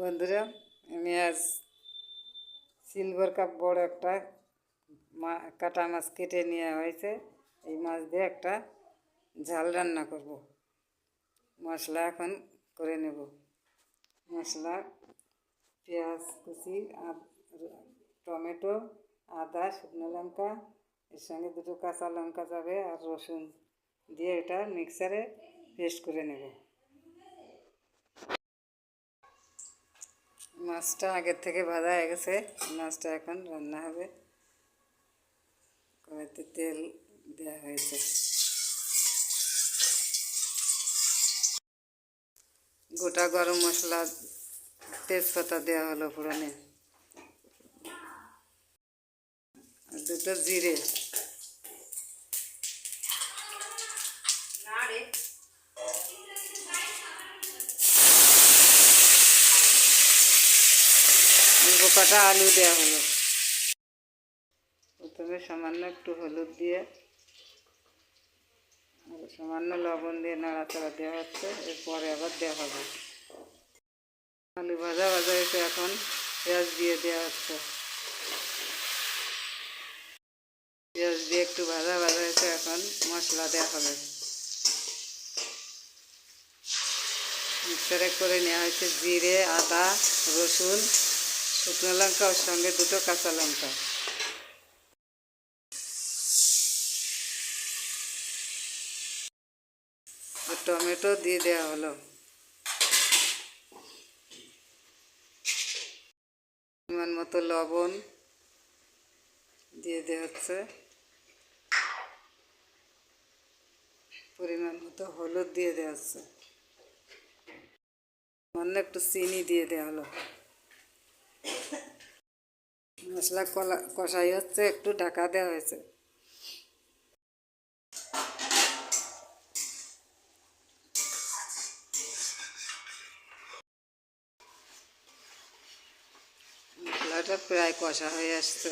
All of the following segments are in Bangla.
বন্ধুরা, আমি আজ সিলভার কাপ বড় একটা মা, কাটা মাছ কেটে নেওয়া হয়েছে। এই মাছ দিয়ে একটা ঝাল রান্না করব। মশলা এখন করে নেব। মশলা, পেঁয়াজ কুচি টমেটো, আদা, শুকনো লঙ্কা, এর সঙ্গে দুটো কাঁচা লঙ্কা যাবে আর রসুন দিয়ে এটা মিক্সারে পেস্ট করে নেব। মাছটা আগের থেকে ভাজা হয়ে গেছে। মাছটা এখন রান্না হবে। কড়াইতে তেল দেওয়া হয়েছে। গোটা গরম মশলা তেজপাতা দেওয়া হলো ফোড়নে। আর দুটো জিরে। কটা আলু দেওয়া হলো। প্রথমে সামান্য একটু হলুদ দিয়ে সামান্য লবণ দিয়ে নাড়াচাড়া দেওয়া হচ্ছে, এরপরে আবার দেওয়া হবে। আলু ভাজা ভাজা হয়েছে, এখন পেঁয়াজ দিয়ে দেওয়া হচ্ছে। পেঁয়াজ দিয়ে একটু ভাজা ভাজা হয়েছে, এখন মশলা দেওয়া হবে। মিক্সারে করে নেওয়া হয়েছে জিরে, আদা, রসুন শুকনো লঙ্কা ওর সঙ্গে দুটো কাঁচা লঙ্কা। টমেটো দিয়ে দেওয়া হলো। পরিমাণ মতো লবণ দিয়ে দেওয়া হচ্ছে। পরিমাণ মতো হলুদ দিয়ে দেওয়া হচ্ছে। অন্য একটু চিনি দিয়ে দেওয়া হলো। মশলা কষাই হচ্ছে, একটু ঢাকা দেওয়া হয়েছে। মশলাটা প্রায় কষা হয়ে আসছে।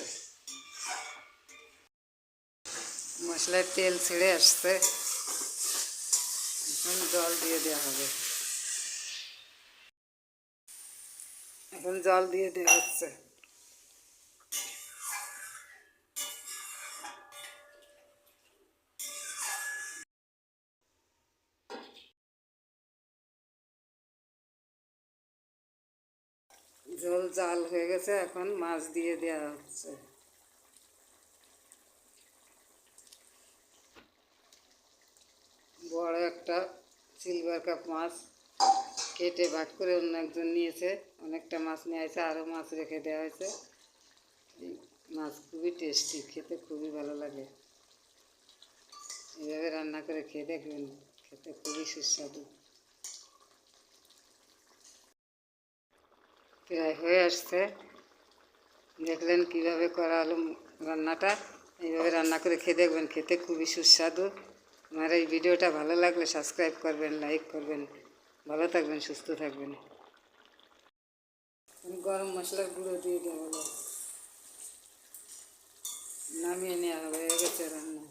মশলায় তেল ছেড়ে আসছে। এখন জল দিয়ে দেওয়া হবে। এখন জল দিয়ে দেওয়া হচ্ছে। জল, জাল হয়ে গেছে, এখন মাছ দিয়ে দেওয়া হচ্ছে। বড় একটা সিলভার কাপ মাছ কেটে ভাগ করে অন্য একজন নিয়েছে, অনেকটা মাছ নিয়ে আছে আরও মাছ রেখে দেওয়া হয়েছে। মাছ খুবই টেস্টি খেতে খুবই ভালো লাগে। এইভাবে রান্না করে খেয়ে দেখবেন, খেতে খুবই সুস্বাদু। প্রায় হয়ে আসছে। দেখলেন কীভাবে করা হলো রান্নাটা। এইভাবে রান্না করে খেয়ে দেখবেন, খেতে খুবই সুস্বাদু। আমার এই ভিডিওটা ভালো লাগলে সাবস্ক্রাইব করবেন লাইক করবেন। ভালো থাকবেন, সুস্থ থাকবেন। গরম মশলার গুঁড়ো দিয়ে দেওয়া নামিয়ে নেওয়া হয়ে গেছে রান্না।